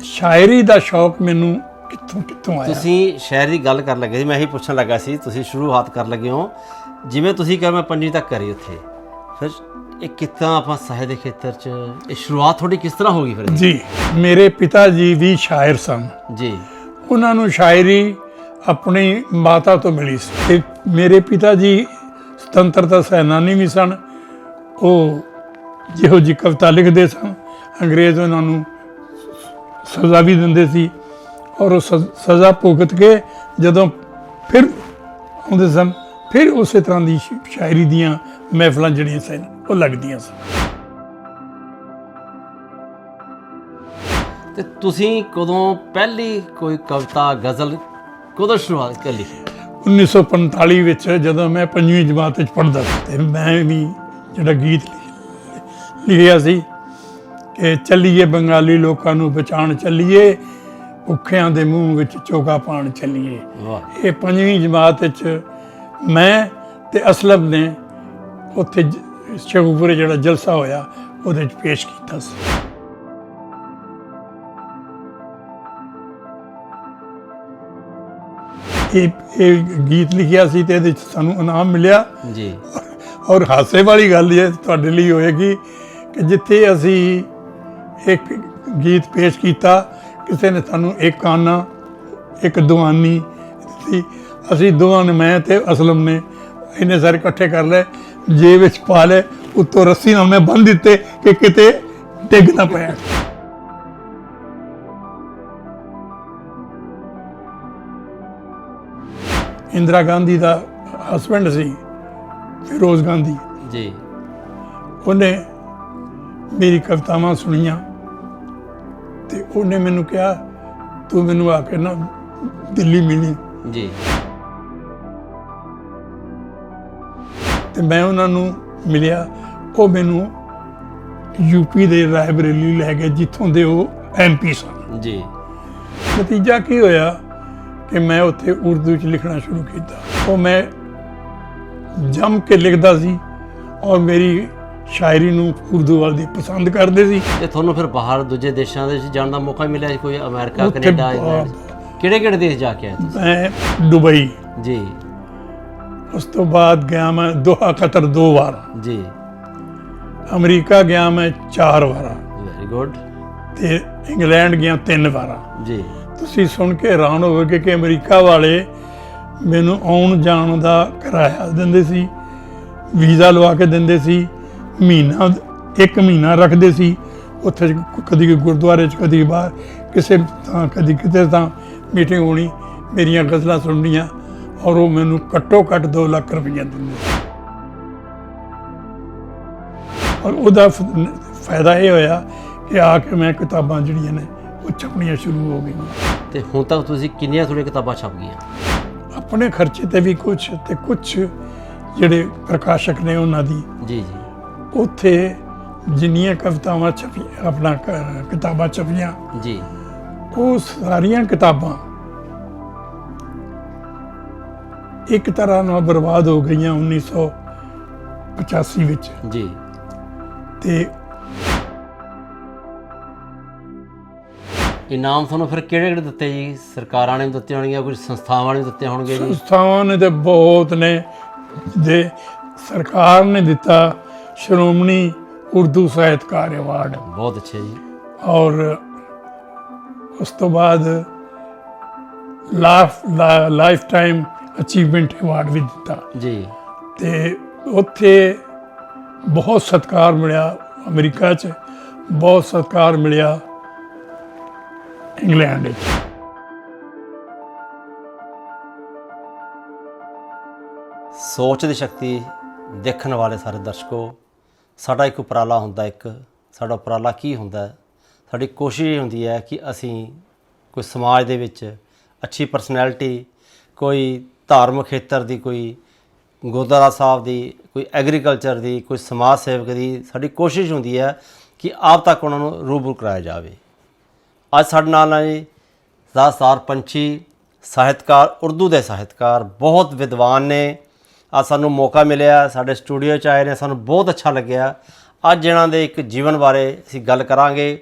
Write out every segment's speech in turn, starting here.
ਸ਼ਾਇਰੀ ਦਾ ਸ਼ੌਕ ਮੈਨੂੰ ਕਿੱਥੋਂ ਕਿੱਥੋਂ ਆਇਆ? ਤੁਸੀਂ ਸ਼ਾਇਰ ਦੀ ਗੱਲ ਕਰਨ ਲੱਗੇ ਸੀ ਮੈਂ ਇਹੀ ਪੁੱਛਣ ਲੱਗਾ ਸੀ ਤੁਸੀਂ ਸ਼ੁਰੂਆਤ ਕਰਨ ਲੱਗੇ ਹੋ। ਜਿਵੇਂ ਤੁਸੀਂ ਕਿਹਾ ਮੈਂ ਪੰਜਵੀਂ ਤੱਕ ਕਰੀ ਉੱਥੇ। ਫਿਰ ਇਹ ਕਿੱਦਾਂ ਆਪਾਂ ਸਾਹਿਤ ਦੇ ਖੇਤਰ 'ਚ ਇਹ ਸ਼ੁਰੂਆਤ ਤੁਹਾਡੀ ਕਿਸ ਤਰ੍ਹਾਂ ਹੋ ਗਈ ਫਿਰ? ਜੀ ਮੇਰੇ ਪਿਤਾ ਜੀ ਵੀ ਸ਼ਾਇਰ ਸਨ। ਜੀ। ਉਹਨਾਂ ਨੂੰ ਸ਼ਾਇਰੀ ਆਪਣੀ ਮਾਤਾ ਤੋਂ ਮਿਲੀ ਸੀ। ਤੇ ਮੇਰੇ ਪਿਤਾ ਜੀ ਸੁਤੰਤਰਤਾ ਸੈਨਾਨੀ ਵੀ ਸਨ। ਉਹ ਜਿਹੋ ਜੀ ਕਵਿਤਾ ਲਿਖਦੇ ਸਨ। ਅੰਗਰੇਜ਼ ਉਹਨਾਂ ਨੂੰ ਸਜ਼ਾ ਵੀ ਦਿੰਦੇ ਸੀ ਔਰ ਉਹ ਸਜ਼- ਭੁਗਤ ਕੇ ਜਦੋਂ ਫਿਰ ਆਉਂਦੇ ਸਨ ਫਿਰ ਉਸੇ ਤਰ੍ਹਾਂ ਦੀ ਸ਼ਾਇਰੀ ਦੀਆਂ ਮਹਿਫਲਾਂ ਜਿਹੜੀਆਂ ਸਨ ਉਹ ਲੱਗਦੀਆਂ ਸਨ। ਤੇ ਤੁਸੀਂ ਕਦੋਂ ਪਹਿਲੀ ਕੋਈ ਕਵਿਤਾ ਗਜ਼ਲ ਕਦੋਂ ਸ਼ੁਰੂਆਤ ਕਰ? ਲਿਖੀ 1945 ਵਿੱਚ ਜਦੋਂ ਮੈਂ ਪੰਜਵੀਂ ਜਮਾਤ ਵਿੱਚ ਪੜ੍ਹਦਾ ਸੀ ਤੇ ਮੈਂ ਵੀ ਜਿਹੜਾ ਗੀਤ ਲਿਖ- ਲਿਖਿਆ ਸੀ ਕਿ ਚੱਲੀਏ ਬੰਗਾਲੀ ਲੋਕਾਂ ਨੂੰ ਬਚਾਉਣ ਚੱਲੀਏ ਭੁੱਖਿਆਂ ਦੇ ਮੂੰਹ ਵਿੱਚ ਚੋਗਾ ਪਾਣ ਚੱਲੀਏ। ਇਹ ਪੰਜਵੀਂ ਜਮਾਤ ਵਿੱਚ ਮੈਂ ਤੇ ਅਸਲਮ ਨੇ ਉੱਥੇ ਸ਼ਗੂਪੁਰੇ ਜਿਹੜਾ ਜਲਸਾ ਹੋਇਆ ਉਹਦੇ ਵਿੱਚ ਪੇਸ਼ ਕੀਤਾ ਸੀ। ਇਹ ਇਹ ਗੀਤ ਲਿਖਿਆ ਸੀ ਤੇ ਇਹਦੇ ਵਿੱਚ ਸਾਨੂੰ ਇਨਾਮ ਮਿਲਿਆ। ਜੀ। ਔਰ ਹਾਸੇ ਵਾਲੀ ਗੱਲ ਇਹ ਤੁਹਾਡੇ ਲਈ ਹੋਏਗੀ ਕਿ ਜਿੱਥੇ ਅਸੀਂ ਇੱਕ ਗੀਤ ਪੇਸ਼ ਕੀਤਾ। ਕਿਸੇ ਨੇ ਸਾਨੂੰ ਇੱਕ ਆਨਾ ਇੱਕ ਦੁਆਨੀ ਦਿੱਤੀ। ਅਸੀਂ ਦੋਵਾਂ ਨੇ ਮੈਂ ਤੇ ਅਸਲਮ ਨੇ ਇਹਨੇ ਸਾਰੇ ਇਕੱਠੇ ਕਰ ਲਏ। ਜੇਬ ਵਿੱਚ ਪਾ ਲਏ। ਉੱਤੋਂ ਰੱਸੀ ਨਾਲ ਮੈਂ ਬੰਨ ਦਿੱਤੇ ਕਿ ਕਿਤੇ ਡਿੱਗ ਨਾ ਪਏ ਇੰਦਰਾ ਗਾਂਧੀ ਦਾ ਹਸਬੰਡ ਸੀ ਫਿਰੋਜ਼ ਗਾਂਧੀ। ਜੀ। ਉਹਨੇ ਮੇਰੀ ਕਵਿਤਾਵਾਂ ਸੁਣੀਆਂ ਤੇ ਉਹਨੇ ਮੈਨੂੰ ਕਿਹਾ ਤੂੰ ਮੈਨੂੰ ਆ ਕੇ ਨਾ ਦਿੱਲੀ ਮਿਲੀ ਜੀ। ਤੇ ਮੈਂ ਉਹਨਾਂ ਨੂੰ ਮਿਲਿਆ। ਉਹ ਮੈਨੂੰ ਯੂਪੀ ਦੇ ਰਾਇਬਰੇਲੀ ਲੈ ਗਏ ਜਿੱਥੋਂ ਦੇ ਉਹ ਐਮਪੀ ਸਨ। ਜੀ। ਨਤੀਜਾ ਕੀ ਹੋਇਆ ਕਿ ਮੈਂ ਉੱਥੇ ਉਰਦੂ 'ਚ ਲਿਖਣਾ ਸ਼ੁਰੂ ਕੀਤਾ। ਉਹ ਮੈਂ ਜੰਮ ਕੇ ਲਿਖਦਾ ਸੀ ਔਰ ਮੇਰੀ ਸ਼ਾਇਰੀ ਨੂੰ ਉਰਦੂ ਵਾਲ ਦੀ ਪਸੰਦ ਕਰਦੇ ਸੀ। ਤੇ ਤੁਹਾਨੂੰ ਫਿਰ ਬਾਹਰ ਦੂਜੇ ਦੇਸ਼ਾਂ ਦੇ ਵਿੱਚ ਜਾਣ ਦਾ ਮੌਕਾ ਮਿਲਿਆ? ਕੋਈ ਅਮਰੀਕਾ ਉੱਥੇ ਕੈਨੇਡਾ ਇੰਗਲੈਂਡ? ਕਿਹੜੇ ਕਿਹੜੇ ਦੇਸ਼ ਜਾ ਕੇ ਆਏ ਤੁਸੀਂ? ਮੈਂ ਦੁਬਈ। ਜੀ। ਉਸ ਤੋਂ ਬਾਅਦ ਗਿਆ ਮੈਂ ਦੋਹਾ ਕਤਰ ਦੋ ਵਾਰ। ਜੀ। ਅਮਰੀਕਾ ਗਿਆ ਮੈਂ ਚਾਰ ਵਾਰ। ਵੈਰੀ ਗੁੱਡ ਤੇ ਇੰਗਲੈਂਡ ਗਿਆ ਤਿੰਨ ਵਾਰ। ਜੀ। ਤੁਸੀਂ ਸੁਣ ਕੇ ਹੈਰਾਨ ਹੋਵੋਗੇ ਕਿ ਅਮਰੀਕਾ ਵਾਲੇ ਮੈਨੂੰ ਆਉਣ ਜਾਣ ਦਾ ਕਿਰਾਇਆ ਦਿੰਦੇ ਸੀ ਵੀਜ਼ਾ ਲਵਾ ਕੇ ਦਿੰਦੇ ਸੀ ਮਹੀਨਾ ਇੱਕ ਮਹੀਨਾ ਰੱਖਦੇ ਸੀ। ਉੱਥੇ ਕਦੀ ਗੁਰਦੁਆਰੇ 'ਚ ਕਦੀ ਬਾਹਰ ਕਿਸੇ ਤਾਂ ਕਦੀ ਕਿਤੇ ਤਾਂ ਮੀਟਿੰਗ ਹੋਣੀ ਮੇਰੀਆਂ ਗਜ਼ਲਾਂ ਸੁਣਨੀਆਂ ਔਰ ਉਹ ਮੈਨੂੰ ਘੱਟੋ ਘੱਟ 2 ਲੱਖ ਰੁਪਈਆ ਦਿੰਦੇ ਔਰ ਉਹਦਾ ਫਾਇਦਾ ਇਹ ਹੋਇਆ ਕਿ ਆ ਕੇ ਮੈਂ ਕਿਤਾਬਾਂ ਜਿਹੜੀਆਂ ਨੇ ਉਹ ਛਪਣੀਆਂ ਸ਼ੁਰੂ ਹੋ ਗਈਆਂ। ਤੇ ਹੁਣ ਤੱਕ ਤੁਸੀਂ ਕਿੰਨੀਆਂ ਤੁਹਾਡੀਆਂ ਕਿਤਾਬਾਂ ਛਪ ਗਈਆਂ? ਆਪਣੇ ਖਰਚੇ ਤੇ ਵੀ ਕੁਝ ਤੇ ਕੁਝ ਜਿਹੜੇ ਪ੍ਰਕਾਸ਼ਕ ਨੇ ਉਹਨਾਂ ਦੀ ਜੀ ਜੀ। ਉੱਥੇ ਜਿੰਨੀਆਂ ਕਵਿਤਾਵਾਂ ਛਪੀਆਂ ਆਪਣਾ ਕ- ਕਿਤਾਬਾਂ ਛਪੀਆਂ ਜੀ। ਉਹ ਸਾਰੀਆਂ ਕਿਤਾਬਾਂ ਇੱਕ ਤਰ੍ਹਾਂ ਨਾਲ ਬਰਬਾਦ ਹੋ ਗਈਆਂ 1985 ਵਿੱਚ। ਜੀ। ਤੇ ਇਨਾਮ ਤੁਹਾਨੂੰ ਫਿਰ ਕਿਹੜੇ ਕਿਹੜੇ ਦਿੱਤੇ ਜੀ? ਸਰਕਾਰਾਂ ਨੇ ਵੀ ਦਿੱਤੇ ਹੋਣਗੇ ਕੁਝ ਸੰਸਥਾਵਾਂ ਨੇ ਵੀ ਦਿੱਤੇ ਹੋਣਗੇ ਜੀ? ਸੰਸਥਾਵਾਂ ਨੇ ਤੇ ਬਹੁਤ ਨੇ। ਦੇ ਸਰਕਾਰ ਨੇ ਦਿੱਤਾ ਸ਼੍ਰੋਮਣੀ ਉਰਦੂ ਸਾਹਿਤਕਾਰ ਅਵਾਰਡ ਬਹੁਤ ਅੱਛੇ ਜੀ। ਔਰ ਉਸ ਤੋਂ ਬਾਅਦ life life time achievement award ਵੀ ਦਿੱਤਾ। ਜੀ। ਤੇ ਉੱਥੇ ਬਹੁਤ ਸਤਿਕਾਰ ਮਿਲਿਆ ਅਮਰੀਕਾ 'ਚ ਬਹੁਤ ਸਤਿਕਾਰ ਮਿਲਿਆ ਇੰਗਲੈਂਡ 'ਚ। ਸੋਚ ਦੀ ਸ਼ਕਤੀ ਦੇਖਣ ਵਾਲੇ ਸਾਰੇ ਦਰਸ਼ਕੋ ਸਾਡਾ ਇੱਕ ਉਪਰਾਲਾ ਹੁੰਦਾ ਇੱਕ, ਸਾਡਾ ਉਪਰਾਲਾ ਕੀ ਹੁੰਦਾ? ਸਾਡੀ ਕੋਸ਼ਿਸ਼ ਇਹ ਹੁੰਦੀ ਹੈ ਕਿ ਅਸੀਂ ਕੋਈ ਸਮਾਜ ਦੇ ਵਿੱਚ ਅੱਛੀ ਪਰਸਨੈਲਿਟੀ ਕੋਈ ਧਾਰਮਿਕ ਖੇਤਰ ਦੀ, ਕੋਈ ਗੁਰਦੁਆਰਾ ਸਾਹਿਬ ਦੀ, ਕੋਈ ਐਗਰੀਕਲਚਰ ਦੀ, ਕੋਈ ਸਮਾਜ ਸੇਵਕ ਦੀ ਸਾਡੀ ਕੋਸ਼ਿਸ਼ ਹੁੰਦੀ ਹੈ ਕਿ ਆਪ ਤੱਕ ਉਹਨਾਂ ਨੂੰ ਰੂਬਰੂ ਕਰਾਇਆ ਜਾਵੇ। ਅੱਜ ਸਾਡੇ ਨਾਲ ਹੈ ਜੀ ਜ਼ਾਸਤਾਰ ਪੰਛੀ ਸਾਹਿਤਕਾਰ, ਉਰਦੂ ਦੇ ਸਾਹਿਤਕਾਰ, ਬਹੁਤ ਵਿਦਵਾਨ ਨੇ। ਅੱਜ ਸਾਨੂੰ ਮੌਕਾ ਮਿਲਿਆ, ਸਾਡੇ ਸਟੂਡੀਓ 'ਚ ਆਏ ਨੇ, ਸਾਨੂੰ ਬਹੁਤ ਅੱਛਾ ਲੱਗਿਆ। ਅੱਜ ਇਹਨਾਂ ਦੇ ਇੱਕ ਜੀਵਨ ਬਾਰੇ ਅਸੀਂ ਗੱਲ ਕਰਾਂਗੇ।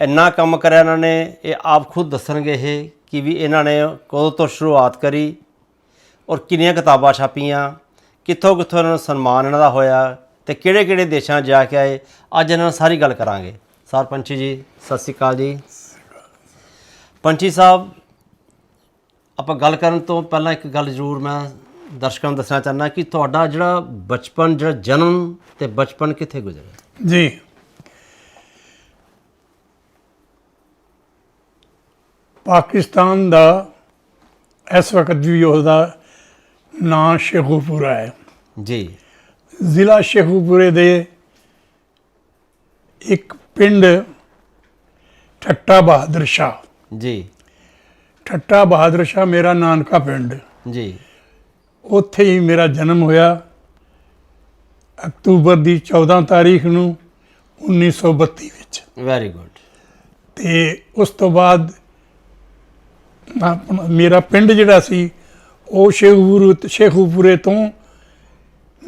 ਇੰਨਾ ਕੰਮ ਕਰਿਆ ਇਹਨਾਂ ਨੇ, ਇਹ ਆਪ ਖੁਦ ਦੱਸਣਗੇ ਇਹ ਕਿ ਵੀ ਇਹਨਾਂ ਨੇ ਕਦੋਂ ਤੋਂ ਸ਼ੁਰੂਆਤ ਕਰੀ ਔਰ ਕਿੰਨੀਆਂ ਕਿਤਾਬਾਂ ਛਾਪੀਆਂ, ਕਿੱਥੋਂ ਕਿੱਥੋਂ ਇਹਨਾਂ ਨੂੰ ਸਨਮਾਨ ਇਹਨਾਂ ਦਾ ਹੋਇਆ ਤੇ ਕਿਹੜੇ ਕਿਹੜੇ ਦੇਸ਼ਾਂ 'ਚ ਜਾ ਕੇ ਆਏ। ਅੱਜ ਇਹਨਾਂ ਨਾਲ ਸਾਰੀ ਗੱਲ ਕਰਾਂਗੇ। ਸਰ ਪੰਛੀ ਜੀ, ਸਤਿ ਸ਼੍ਰੀ ਅਕਾਲ ਜੀ। ਪੰਛੀ ਸਾਹਿਬ, ਆਪਾਂ ਗੱਲ ਕਰਨ ਤੋਂ ਪਹਿਲਾਂ ਇੱਕ ਗੱਲ ਜ਼ਰੂਰ ਮੈਂ ਦਰਸ਼ਕਾਂ ਨੂੰ ਦੱਸਣਾ ਚਾਹੁੰਦਾ ਕਿ ਤੁਹਾਡਾ ਜਿਹੜਾ ਬਚਪਨ ਜਿਹੜਾ ਜਨਮ ਤੇ ਬਚਪਨ ਕਿੱਥੇ ਗੁਜ਼ਰਿਆ? ਜੀ। ਪਾਕਿਸਤਾਨ ਦਾ ਇਸ ਵਕਤ ਵੀ ਉਹਦਾ ਨਾਂ ਸ਼ੇਖੂਪੁਰਾ ਹੈ। ਜੀ। ਜ਼ਿਲ੍ਹਾ ਸ਼ੇਖੂਪੁਰੇ ਦੇ ਇੱਕ ਪਿੰਡ ਠੱਟਾ ਬਹਾਦਰ ਸ਼ਾਹ। ਜੀ। ਠੱਟਾ ਬਹਾਦਰ ਸ਼ਾਹ ਮੇਰਾ ਨਾਨਕਾ ਪਿੰਡ। ਜੀ। ਉੱਥੇ ਹੀ ਮੇਰਾ ਜਨਮ ਹੋਇਆ। ਅਕਤੂਬਰ ਦੀ 14 ਤਾਰੀਖ ਨੂੰ 1932 ਵਿੱਚ। ਵੈਰੀ ਗੁੱਡ ਤੇ ਉਸ ਤੋਂ ਬਾਅਦ ਮੇਰਾ ਪਿੰਡ ਜਿਹੜਾ ਸੀ ਉਹ ਸ਼ੇਖੂਪੁਰ ਸ਼ੇਖੂਪੁਰੇ ਤੋਂ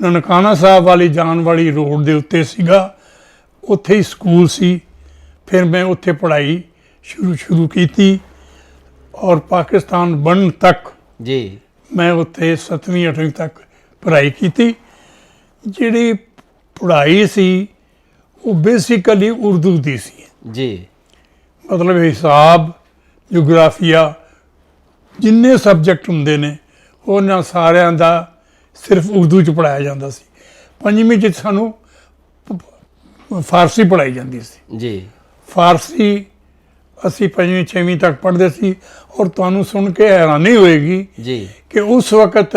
ਨਨਕਾਣਾ ਸਾਹਿਬ ਵਾਲੀ ਜਾਣ ਵਾਲੀ ਰੋਡ ਦੇ ਉੱਤੇ ਸੀਗਾ। ਉੱਥੇ ਹੀ ਸਕੂਲ ਸੀ। ਫਿਰ ਮੈਂ ਉੱਥੇ ਪੜ੍ਹਾਈ ਸ਼ੁਰੂ ਸ਼ੁਰੂ ਕੀਤੀ ਔਰ ਪਾਕਿਸਤਾਨ ਬਣਨ ਤੱਕ ਜੀ। ਮੈਂ ਉੱਥੇ 7ਵੀਂ 8ਵੀਂ ਤੱਕ ਪੜ੍ਹਾਈ ਕੀਤੀ। ਜਿਹੜੀ ਪੜ੍ਹਾਈ ਸੀ ਉਹ ਬੇਸਿਕਲੀ ਉਰਦੂ ਦੀ ਸੀ। ਜੀ। ਮਤਲਬ ਹਿਸਾਬ ਜੀਓਗ੍ਰਾਫੀਆ ਜਿੰਨੇ ਸਬਜੈਕਟ ਹੁੰਦੇ ਨੇ ਉਹਨਾਂ ਸਾਰਿਆਂ ਦਾ ਸਿਰਫ ਉਰਦੂ ਚ ਪੜਾਇਆ ਜਾਂਦਾ ਸੀ। ਪੰਜਵੀਂ ਚ ਸਾਨੂੰ ਫਾਰਸੀ ਪੜਾਈ ਜਾਂਦੀ ਸੀ। ਜੀ। ਫਾਰਸੀ ਅਸੀਂ ਪੰਜਵੀਂ ਛੇਵੀਂ ਤੱਕ ਪੜ੍ਹਦੇ ਸੀ ਔਰ ਤੁਹਾਨੂੰ ਸੁਣ ਕੇ ਹੈਰਾਨੀ ਹੋਏਗੀ ਜੀ। ਕਿ ਉਸ ਵਕਤ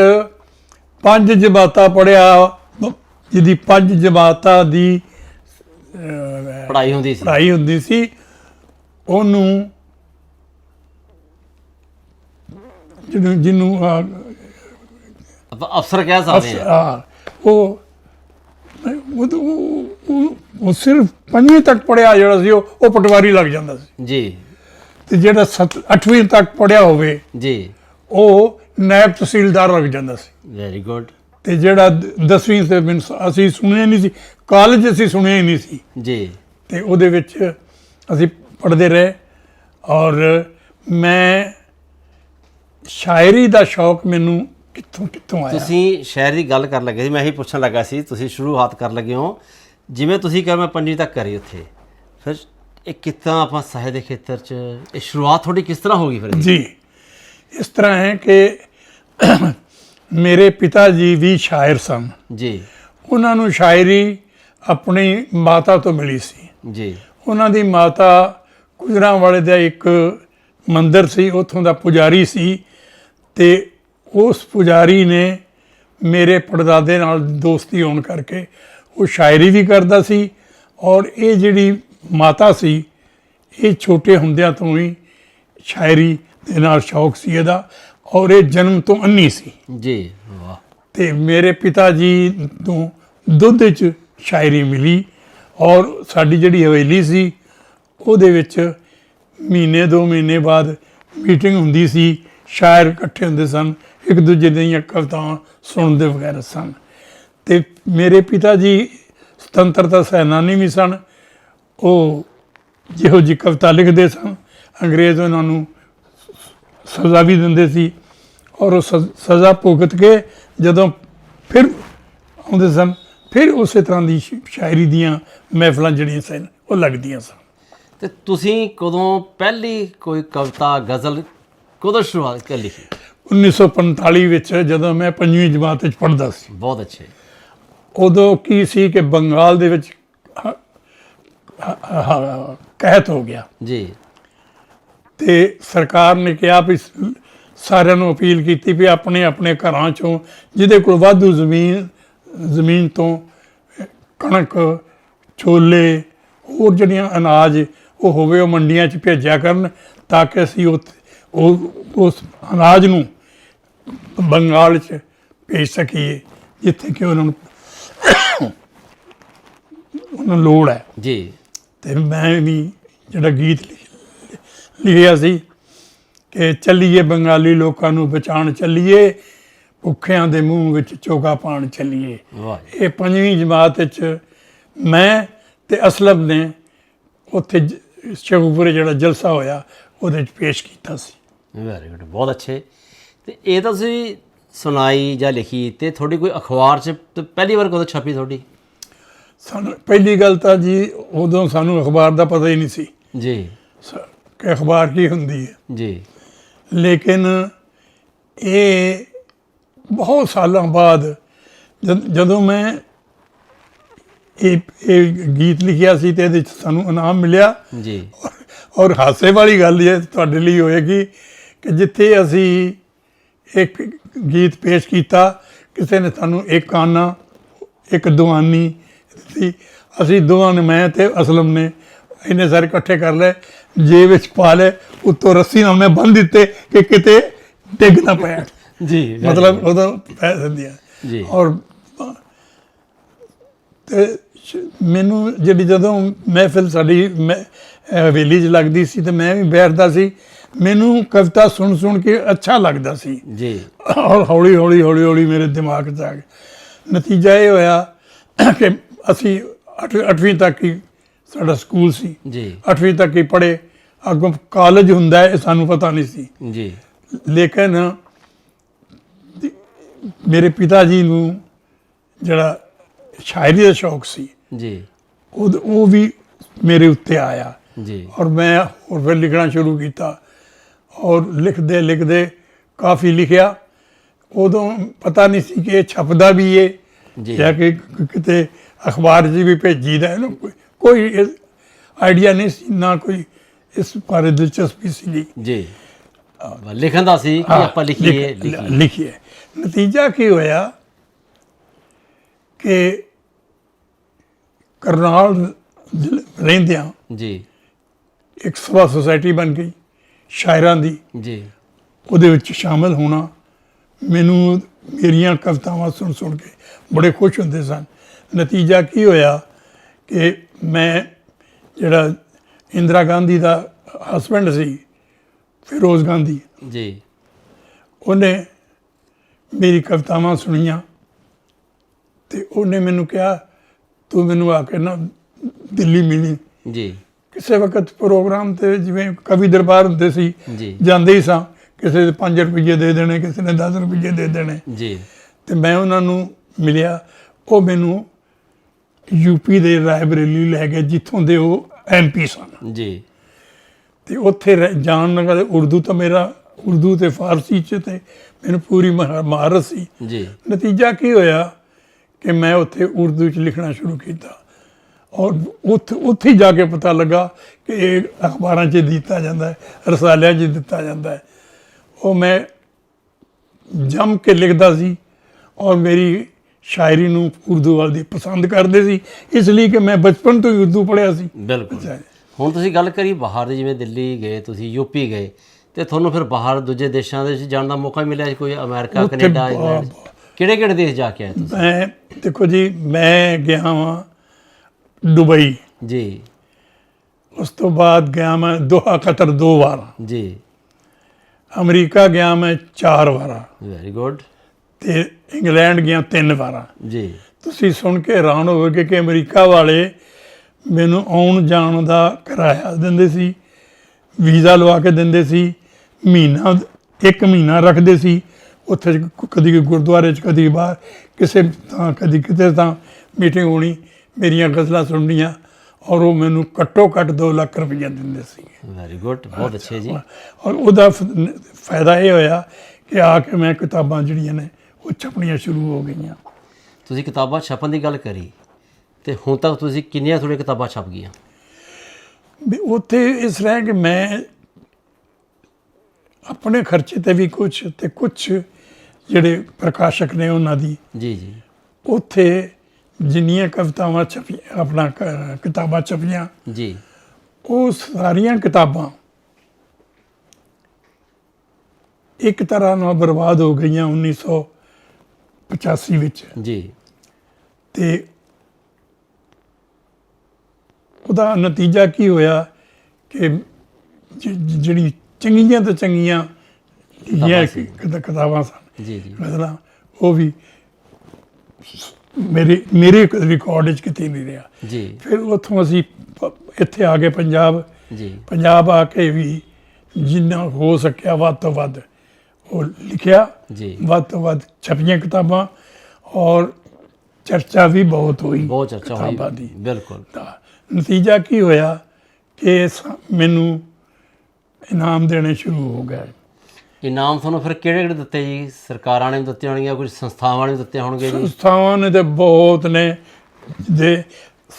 ਪੰਜ ਜਮਾਤਾਂ ਪੜਿਆ ਜਿਹਦੀ ਪੰਜ ਜਮਾਤਾਂ ਦੀ ਪੜ੍ਹਾਈ ਹੁੰਦੀ ਸੀ। ਪੜ੍ਹਾਈ ਹੁੰਦੀ ਸੀ ਉਹਨੂੰ ਜਿਹਨੂੰ ਅਫਸਰ ਕਹਿ ਸਕਦੇ ਆ, ਉਹ ਉਹ ਉਹ- ਉਹ- ਉਹ ਸਿਰਫ ਪੰਜਵੀਂ ਤੱਕ ਪੜਿਆ ਜਿਹੜਾ ਸੀ ਉਹ ਉਹ ਪਟਵਾਰੀ ਲੱਗ ਜਾਂਦਾ ਸੀ। ਜੀ। ਤੇ ਜਿਹੜਾ 8ਵੀਂ ਤੱਕ ਪੜਿਆ ਹੋਵੇ ਜੀ। ਉਹ ਨਾਇਬ ਤਹਿਸੀਲਦਾਰ ਲੱਗ ਜਾਂਦਾ ਸੀ। ਵੈਰੀ ਗੁੱਡ ਤੇ ਜਿਹੜਾ 10ਵੀਂ ਤੇ ਮੈਨੂੰ ਸ- ਅਸੀਂ ਸੁਣਿਆ ਨਹੀਂ ਸੀ ਕਾਲਜ ਅਸੀਂ ਸੁਣਿਆ ਹੀ ਨਹੀਂ ਸੀ। ਜੀ। ਤੇ ਉਹਦੇ ਵਿੱਚ ਅਸੀਂ ਪੜ੍ਹਦੇ ਰਹੇ ਔਰ ਮੈਂ ਸ਼ਾਇਰੀ ਦਾ ਸ਼ੌਕ ਮੈਨੂੰ ਕਿੱਥੋਂ ਕਿੱਥੋਂ ਆਇਆ? ਤੁਸੀਂ ਸ਼ਹਿਰ ਦੀ ਗੱਲ ਕਰਨ ਲੱਗੇ ਸੀ ਮੈਂ ਇਹੀ ਪੁੱਛਣ ਲੱਗਾ ਸੀ ਤੁਸੀਂ ਸ਼ੁਰੂਆਤ ਕਰਨ ਲੱਗੇ ਹੋ। ਜਿਵੇਂ ਤੁਸੀਂ ਕਿਹਾ ਮੈਂ ਪੰਜਵੀਂ ਤੱਕ ਕਰੀ ਉੱਥੇ। ਫਿਰ ਇਹ ਕਿੱਦਾਂ ਆਪਾਂ ਸਾਹਿਤ ਦੇ ਖੇਤਰ 'ਚ ਇਹ ਸ਼ੁਰੂਆਤ ਤੁਹਾਡੀ ਕਿਸ ਤਰ੍ਹਾਂ ਹੋ ਗਈ ਫਿਰ? ਜੀ ਇਸ ਤਰ੍ਹਾਂ ਹੈ ਕਿ ਮੇਰੇ ਪਿਤਾ ਜੀ ਵੀ ਸ਼ਾਇਰ ਸਨ। ਜੀ। ਉਹਨਾਂ ਨੂੰ ਸ਼ਾਇਰੀ ਆਪਣੀ ਮਾਤਾ ਤੋਂ ਮਿਲੀ ਸੀ। ਜੀ। ਉਹਨਾਂ ਦੀ ਮਾਤਾ ਗੁਜਰਾਂਵਾਲੇ ਦਾ ਇੱਕ ਮੰਦਿਰ ਸੀ ਉੱਥੋਂ ਦਾ ਪੁਜਾਰੀ ਸੀ ਤੇ ਉਸ ਪੁਜਾਰੀ ਨੇ ਮੇਰੇ ਪੜਦਾਦੇ ਨਾਲ ਦੋਸਤੀ ਹੋਣ ਕਰਕੇ ਉਹ ਸ਼ਾਇਰੀ ਵੀ ਕਰਦਾ ਸੀ ਔਰ ਇਹ ਜਿਹੜੀ ਮਾਤਾ ਸੀ ਇਹ ਛੋਟੇ ਹੁੰਦਿਆਂ ਤੋਂ ਹੀ ਸ਼ਾਇਰੀ ਦੇ ਨਾਲ ਸ਼ੌਕ ਸੀ ਇਹਦਾ ਔਰ ਇਹ ਜਨਮ ਤੋਂ ਅੰਨੀ ਸੀ। ਜੀ ਵਾਹ। ਤੇ ਮੇਰੇ ਪਿਤਾ ਜੀ ਤੋਂ ਦੁੱਧ ਚ ਸ਼ਾਇਰੀ ਮਿਲੀ ਔਰ ਸਾਡੀ ਜਿਹੜੀ ਹਵੇਲੀ ਸੀ ਉਹਦੇ ਵਿੱਚ ਮਹੀਨੇ ਦੋ ਮਹੀਨੇ ਬਾਅਦ ਮੀਟਿੰਗ ਹੁੰਦੀ ਸੀ ਸ਼ਾਇਰ ਇਕੱਠੇ ਹੁੰਦੇ ਸਨ ਇੱਕ ਦੂਜੇ ਦੀਆਂ ਕਵਿਤਾਵਾਂ ਸੁਣਦੇ ਵਗੈਰਾ ਸਨ। ਤੇ ਮੇਰੇ ਪਿਤਾ ਜੀ ਸੁਤੰਤਰਤਾ ਸੈਨਾਨੀ ਵੀ ਸਨ। ਉਹ ਜਿਹੋ ਜੀ ਕਵਿਤਾ ਲਿਖਦੇ ਸਨ, ਅੰਗਰੇਜ਼ ਉਹਨਾਂ ਨੂੰ ਸਜ਼ਾ ਵੀ ਦਿੰਦੇ ਸੀ ਔਰ ਉਹ ਸਜ਼- ਸਜ਼ਾ ਭੁਗਤ ਕੇ ਜਦੋਂ ਫਿਰ ਆਉਂਦੇ ਸਨ, ਫਿਰ ਉਸੇ ਤਰ੍ਹਾਂ ਦੀ ਸ਼ਾਇਰੀ ਦੀਆਂ ਮਹਿਫਲਾਂ ਜਿਹੜੀਆਂ ਸਨ, ਉਹ ਲੱਗਦੀਆਂ ਸਨ। ਤੇ ਤੁਸੀਂ ਕਦੋਂ ਪਹਿਲੀ ਕੋਈ ਕਵਿਤਾ, ਗਜ਼ਲ ਕਦੋਂ ਸ਼ੁਰੂਆਤ ਕਰ ਲਿਖੀ 1945 ਵਿੱਚ ਜਦੋਂ ਮੈਂ ਪੰਜਵੀਂ ਜਮਾਤ ਵਿੱਚ ਪੜ੍ਹਦਾ ਸੀ। ਬਹੁਤ ਅੱਛੇ ਉਦੋਂ ਕੀ ਸੀ ਕਿ ਬੰਗਾਲ ਦੇ ਵਿੱਚ ਕਹਿਤ ਹੋ ਗਿਆ। ਜੀ। ਤੇ ਸਰਕਾਰ ਨੇ ਕਿਹਾ ਵੀ ਸਾਰਿਆਂ ਨੂੰ ਅਪੀਲ ਕੀਤੀ ਵੀ ਆਪਣੇ ਆਪਣੇ ਘਰਾਂ ਚੋਂ ਜਿਹਦੇ ਕੋਲ ਵਾਧੂ ਜ਼ਮੀਨ ਜ਼ਮੀਨ ਤੋਂ ਕਣਕ ਛੋਲੇ ਹੋਰ ਜਿਹੜੀਆਂ ਅਨਾਜ ਉਹ ਹੋਵੇ ਉਹ ਮੰਡੀਆਂ 'ਚ ਭੇਜਿਆ ਕਰਨ ਤਾਂ ਕਿ ਅਸੀਂ ਉਹ ਉਸ ਅਨਾਜ ਨੂੰ ਬੰਗਾਲ 'ਚ ਭੇਜ ਸਕੀਏ ਜਿੱਥੇ ਕਿ ਉਹਨਾਂ ਨੂੰ ਉਹਨਾਂ ਨੂੰ ਲੋੜ ਹੈ। ਜੀ। ਤੇ ਮੈਂ ਵੀ ਜਿਹੜਾ ਗੀਤ ਲਿਖ- ਲਿਖਿਆ ਸੀ ਕਿ ਚੱਲੀਏ ਬੰਗਾਲੀ ਲੋਕਾਂ ਨੂੰ ਬਚਾਉਣ ਚੱਲੀਏ ਭੁੱਖਿਆਂ ਦੇ ਮੂੰਹ ਵਿੱਚ ਚੋਗਾ ਪਾਣ ਚੱਲੀਏ। ਇਹ ਪੰਜਵੀਂ ਜਮਾਤ ਵਿੱਚ ਮੈਂ ਤੇ ਅਸਲਮ ਨੇ ਉੱਥੇ ਸ਼ਗੂਪੁਰੇ ਜਿਹੜਾ ਜਲਸਾ ਹੋਇਆ ਉਹਦੇ ਚ ਪੇਸ਼ ਕੀਤਾ ਸੀ। ਵੈਰੀ ਗੁੱਡ ਬਹੁਤ ਅੱਛੇ। ਤੇ ਇਹ ਤਾਂ ਤੁਸੀਂ ਸੁਣਾਈ ਜਾਂ ਲਿਖੀ ਤੇ ਤੁਹਾਡੀ ਕੋਈ ਅਖਬਾਰ 'ਚ ਪਹਿਲੀ ਵਾਰ ਕਦੋਂ ਛਪੀ ਤੁਹਾਡੀ? ਸਾਨੂੰ ਪਹਿਲੀ ਗੱਲ ਤਾਂ ਜੀ ਉਦੋਂ ਸਾਨੂੰ ਅਖਬਾਰ ਦਾ ਪਤਾ ਹੀ ਨਹੀਂ ਸੀ ਜੀ। ਕਿ ਅਖਬਾਰ ਕੀ ਹੁੰਦੀ ਹੈ। ਜੀ। ਲੇਕਿਨ ਇਹ ਬਹੁਤ ਸਾਲਾਂ ਬਾਅਦ ਜਦ- ਜਦੋਂ ਮੈਂ ਇਹ ਇਹ ਗੀਤ ਲਿਖਿਆ ਸੀ ਤੇ ਇਹਦੇ ਚ ਸਾਨੂੰ ਇਨਾਮ ਮਿਲਿਆ। ਜੀ। ਔਰ ਹਾਸੇ ਵਾਲੀ ਗੱਲ ਇਹ ਤੁਹਾਡੇ ਲਈ ਹੋਏਗੀ ਕਿ ਜਿੱਥੇ ਅਸੀਂ ਇੱਕ ਗੀਤ ਪੇਸ਼ ਕੀਤਾ ਕਿਸੇ ਨੇ ਸਾਨੂੰ ਇੱਕ ਆਨਾ ਇੱਕ ਦੁਆਨੀ ਦਿੱਤੀ। ਅਸੀਂ ਦੋਵਾਂ ਨੇ ਮੈਂ ਤੇ ਅਸਲਮ ਨੇ ਇਹਨੇ ਸਾਰੇ ਇਕੱਠੇ ਕਰ ਲਏ ਜੇ ਵਿੱਚ ਪਾ ਲਏ ਉੱਤੋਂ ਰੱਸੀ ਨਾਲ ਮੈਂ ਬੰਨ ਦਿੱਤੇ ਕਿ ਕਿਤੇ ਡਿੱਗ ਨਾ ਪਿਆ ਜੀ ਮਤਲਬ ਉਹਦਾ ਪੈਸੇ ਦਿਆ ਜੀ। ਔਰ ਤੇ ਮੈਨੂੰ ਜਿਹੜੀ ਜਦੋਂ ਮਹਿਫਿਲ ਸਾਡੀ ਹਵੇਲੀ 'ਚ ਲੱਗਦੀ ਸੀ ਤੇ ਮੈਂ ਵੀ ਬੈਠਦਾ ਸੀ ਮੈਨੂੰ ਕਵਿਤਾ ਸੁਣ ਸੁਣ ਕੇ ਅੱਛਾ ਲੱਗਦਾ ਸੀ। ਜੀ। ਔਰ ਹੌਲੀ ਹੌਲੀ ਹੌਲੀ ਹੌਲੀ ਮੇਰੇ ਦਿਮਾਗ 'ਚ ਆ ਗਿਆ ਨਤੀਜਾ ਇਹ ਹੋਇਆ ਕਿ ਅਸੀਂ 8ਵੀਂ ਤੱਕ ਹੀ ਸਾਡਾ ਸਕੂਲ ਸੀ। ਜੀ। 8ਵੀਂ ਤੱਕ ਹੀ ਪੜ੍ਹੇ। ਅੱਗੋਂ ਕਾਲਜ ਹੁੰਦਾ ਹੈ ਇਹ ਸਾਨੂੰ ਪਤਾ ਨਹੀਂ ਸੀ। ਜੀ। ਲੇਕਿਨ ਮੇਰੇ ਪਿਤਾ ਜੀ ਨੂੰ ਜਿਹੜਾ ਸ਼ਾਇਰੀ ਦਾ ਸ਼ੌਕ ਸੀ ਜੀ। ਉਹ ਉਹ ਵੀ ਮੇਰੇ ਉੱਤੇ ਆਇਆ। ਜੀ। ਔਰ ਮੈਂ ਹੋਰ ਫਿਰ ਲਿਖਣਾ ਸ਼ੁਰੂ ਕੀਤਾ। ਔਰ ਲਿਖਦੇ ਲਿਖਦੇ ਕਾਫੀ ਲਿਖਿਆ। ਉਦੋਂ ਪਤਾ ਨਹੀਂ ਸੀ ਕਿ ਇਹ ਛਪਦਾ ਵੀ ਏ ਜੀ। ਜਾਂ ਕਿ ਕਿਤੇ ਅਖਬਾਰ 'ਚ ਵੀ ਭੇਜੀਦਾ ਇਹਨੂੰ ਕੋਈ ਕੋਈ ਆਈਡੀਆ ਨਹੀਂ ਸੀ ਨਾ ਕੋਈ ਇਸ ਬਾਰੇ ਦਿਲਚਸਪੀ ਸੀ ਜੀ। ਲਿਖਣ ਦਾ ਸੀ ਕਿ ਆਪਾਂ ਲਿਖੀਏ ਲਿਖ- ਲਿਖੀਏ। ਨਤੀਜਾ ਕੀ ਹੋਇਆ ਕਿ ਕਰਨਾਲ ਰਹਿੰਦਿਆਂ ਜੀ। ਇੱਕ ਸਭਾ ਸੁਸਾਇਟੀ ਬਣ ਗਈ। ਸ਼ਾਇਰਾਂ ਦੀ ਜੀ। ਉਹਦੇ ਵਿੱਚ ਸ਼ਾਮਲ ਹੋਣਾ ਮੈਨੂੰ ਮੇਰੀਆਂ ਕਵਿਤਾਵਾਂ ਸੁਣ ਸੁਣ ਕੇ ਬੜੇ ਖੁਸ਼ ਹੁੰਦੇ ਸਨ। ਨਤੀਜਾ ਕੀ ਹੋਇਆ ਕਿ ਮੈਂ ਜਿਹੜਾ ਇੰਦਰਾ ਗਾਂਧੀ ਦਾ ਹਸਬੰਡ ਸੀ ਫਿਰੋਜ਼ ਗਾਂਧੀ ਜੀ। ਉਹਨੇ ਮੇਰੀ ਕਵਿਤਾਵਾਂ ਸੁਣੀਆਂ ਤੇ ਉਹਨੇ ਮੈਨੂੰ ਕਿਹਾ ਤੂੰ ਮੈਨੂੰ ਆ ਕੇ ਨਾ ਦਿੱਲੀ ਮਿਲੀ। ਜੀ। ਕਿਸੇ ਵਕਤ ਪ੍ਰੋਗਰਾਮ ਤੇ ਜਿਵੇਂ ਕਵੀ ਦਰਬਾਰ ਹੁੰਦੇ ਸੀ ਜਾਂਦੇ ਹੀ ਸਾਂ। ਕਿਸੇ ਦੇ 5 ਰੁਪਏ ਦੇ ਦੇਣੇ ਕਿਸੇ ਨੇ 10 ਰੁਪਏ ਦੇ ਦੇਣੇ। ਜੀ। ਤੇ ਮੈਂ ਉਹਨਾਂ ਨੂੰ ਮਿਲਿਆ। ਉਹ ਮੈਨੂੰ ਯੂਪੀ ਦੇ ਰਾਇਬਰੇਲੀ ਲੈ ਗਏ ਜਿੱਥੋਂ ਦੇ ਉਹ ਐਮਪੀ ਸਨ। ਜੀ। ਤੇ ਉੱਥੇ ਜਾਣ ਲੱਗਾ ਉਰਦੂ ਤਾਂ ਮੇਰਾ ਉਰਦੂ ਤੇ ਫਾਰਸੀ ਚ ਤੇ ਮੈਨੂੰ ਪੂਰੀ ਮਹਾ- ਮਹਾਰਤ ਸੀ। ਜੀ। ਨਤੀਜਾ ਕੀ ਹੋਇਆ ਕਿ ਮੈਂ ਉੱਥੇ ਉਰਦੂ ਚ ਲਿਖਣਾ ਸ਼ੁਰੂ ਕੀਤਾ। ਔਰ ਉੱਥੇ ਜਾ ਕੇ ਪਤਾ ਲੱਗਾ ਕਿ ਇਹ ਅਖਬਾਰਾਂ 'ਚ ਦਿੱਤਾ ਜਾਂਦਾ ਹੈ ਰਸਾਲਿਆਂ 'ਚ ਦਿੱਤਾ ਜਾਂਦਾ ਹੈ। ਉਹ ਮੈਂ ਜੰਮ ਕੇ ਲਿਖਦਾ ਸੀ ਔਰ ਮੇਰੀ ਸ਼ਾਇਰੀ ਨੂੰ ਉਰਦੂ ਵਾਲ ਦੀ ਪਸੰਦ ਕਰਦੇ ਸੀ ਇਸ ਲਈ ਕਿ ਮੈਂ ਬਚਪਨ ਤੋਂ ਹੀ ਉਰਦੂ ਪੜ੍ਹਿਆ ਸੀ। ਬਿਲਕੁਲ। ਹੁਣ ਤੁਸੀਂ ਗੱਲ ਕਰੀ ਬਾਹਰ ਦੀ ਜਿਵੇਂ ਦਿੱਲੀ ਗਏ ਤੁਸੀਂ ਯੂਪੀ ਗਏ ਤੇ ਤੁਹਾਨੂੰ ਫਿਰ ਬਾਹਰ ਦੂਜੇ ਦੇਸ਼ਾਂ ਦੇ ਵਿੱਚ ਜਾਣ ਦਾ ਮੌਕਾ ਮਿਲਿਆ ਕੋਈ ਅਮਰੀਕਾ ਕੈਨੇਡਾ ਇੰਗਲੈਂਡ? ਕਿਹੜੇ ਕਿਹੜੇ ਦੇਸ਼ ਜਾ ਕੇ ਆਏ ਤੁਸੀਂ? ਮੈਂ ਦੇਖੋ ਜੀ ਮੈਂ ਗਿਆ ਹਾਂ ਦੁਬਈ। ਜੀ। ਉਸ ਤੋਂ ਬਾਅਦ ਗਿਆ ਮੈਂ ਦੋਹਾ ਕਤਰ ਦੋ ਵਾਰ। ਜੀ। ਅਮਰੀਕਾ ਗਿਆ ਮੈਂ ਚਾਰ ਵਾਰਾਂ। ਵੈਰੀ ਗੁੱਡ ਤੇ ਇੰਗਲੈਂਡ ਗਿਆ ਤਿੰਨ ਵਾਰਾਂ। ਜੀ। ਤੁਸੀਂ ਸੁਣ ਕੇ ਹੈਰਾਨ ਹੋਵੋਗੇ ਕਿ ਅਮਰੀਕਾ ਵਾਲੇ ਮੈਨੂੰ ਆਉਣ ਜਾਣ ਦਾ ਕਿਰਾਇਆ ਦਿੰਦੇ ਸੀ ਵੀਜ਼ਾ ਲਵਾ ਕੇ ਦਿੰਦੇ ਸੀ ਮਹੀਨਾ ਇੱਕ ਮਹੀਨਾ ਰੱਖਦੇ ਸੀ। ਉੱਥੇ ਕਦੀ ਗੁਰਦੁਆਰੇ 'ਚ ਕਦੀ ਬਾਹਰ ਕਿਸੇ ਤਾਂ ਕਦੀ ਕਿਤੇ ਤਾਂ ਮੀਟਿੰਗ ਹੋਣੀ। ਮੇਰੀਆਂ ਗਜ਼ਲਾਂ ਸੁਣਨੀਆਂ ਔਰ ਉਹ ਮੈਨੂੰ ਘੱਟੋ ਘੱਟ 2 ਲੱਖ ਰੁਪਈਆ ਦਿੰਦੇ ਸੀ ਵੈਰੀ ਗੁੱਡ ਬਹੁਤ ਅੱਛੇ ਜੀ। ਔਰ ਉਹਦਾ ਫਾਇਦਾ ਇਹ ਹੋਇਆ ਕਿ ਆ ਕੇ ਮੈਂ ਕਿਤਾਬਾਂ ਜਿਹੜੀਆਂ ਨੇ ਉਹ ਛਪਣੀਆਂ ਸ਼ੁਰੂ ਹੋ ਗਈਆਂ। ਤੁਸੀਂ ਕਿਤਾਬਾਂ ਛਪਣ ਦੀ ਗੱਲ ਕਰੀ ਤੇ ਹੁਣ ਤੱਕ ਤੁਸੀਂ ਕਿੰਨੀਆਂ ਤੁਹਾਡੀਆਂ ਕਿਤਾਬਾਂ ਛਪ ਗਈਆਂ? ਵੀ ਉੱਥੇ ਇਸ ਤਰ੍ਹਾਂ ਕਿ ਮੈਂ ਆਪਣੇ ਖਰਚੇ ਤੇ ਵੀ ਕੁਝ ਤੇ ਕੁਝ ਜਿਹੜੇ ਪ੍ਰਕਾਸ਼ਕ ਨੇ ਉਹਨਾਂ ਦੀ ਜੀ ਜੀ। ਉੱਥੇ ਜਿੰਨੀਆਂ ਕਵਿਤਾਵਾਂ ਛਪੀਆਂ ਆਪਣਾ ਕਿਤਾਬਾਂ ਛਪੀਆਂ ਜੀ। ਉਹ ਸਾਰੀਆਂ ਕਿਤਾਬਾਂ ਇੱਕ ਤਰ੍ਹਾਂ ਨਾਲ ਬਰਬਾਦ ਹੋ ਗਈਆਂ 1985 ਵਿੱਚ। ਜੀ। ਤੇ ਉਹਦਾ ਨਤੀਜਾ ਕੀ ਹੋਇਆ ਕਿ ਜਿਹੜੀ ਚੰਗੀਆਂ ਤੋਂ ਚੰਗੀਆਂ। ਕਿਤਾ- ਕਿਤਾਬਾਂ ਸਨ। ਜੀ ਜੀ। ਗਜ਼ਲਾਂ ਉਹ ਵੀ ਮੇਰੇ ਮੇਰੇ ਰਿਕਾਰਡ ਵਿੱਚ ਕਿਤੇ ਨਹੀਂ ਰਿਹਾ। ਜੀ। ਫਿਰ ਉੱਥੋਂ ਅਸੀਂ ਪ- ਇੱਥੇ ਆ ਗਏ ਪੰਜਾਬ। ਜੀ। ਪੰਜਾਬ ਆ ਕੇ ਵੀ ਜਿੰਨਾ ਹੋ ਸਕਿਆ ਵੱਧ ਤੋਂ ਵੱਧ ਉਹ ਲਿਖਿਆ। ਜੀ। ਵੱਧ ਤੋਂ ਵੱਧ ਛਪੀਆਂ ਕਿਤਾਬਾਂ ਔਰ ਚਰਚਾ ਵੀ ਬਹੁਤ ਹੋਈ ਬਹੁਤ ਚਰਚਾ ਹੋਈ। ਦੀ। ਬਿਲਕੁਲ। ਤਾਂ ਨਤੀਜਾ ਕੀ ਹੋਇਆ ਕਿ ਸ- ਮੈਨੂੰ ਇਨਾਮ ਦੇਣੇ ਸ਼ੁਰੂ ਹੋ ਗਏ। ਇਨਾਮ ਤੁਹਾਨੂੰ ਫਿਰ ਕਿਹੜੇ ਕਿਹੜੇ ਦਿੱਤੇ ਜੀ? ਸਰਕਾਰਾਂ ਨੇ ਦਿੱਤੇ ਹੋਣਗੇ ਕੁਝ ਸੰਸਥਾਵਾਂ ਨੇ ਦਿੱਤੇ ਹੋਣਗੇ ਜੀ? ਸੰਸਥਾਵਾਂ ਨੇ ਤੇ ਬਹੁਤ ਨੇ। ਦੇ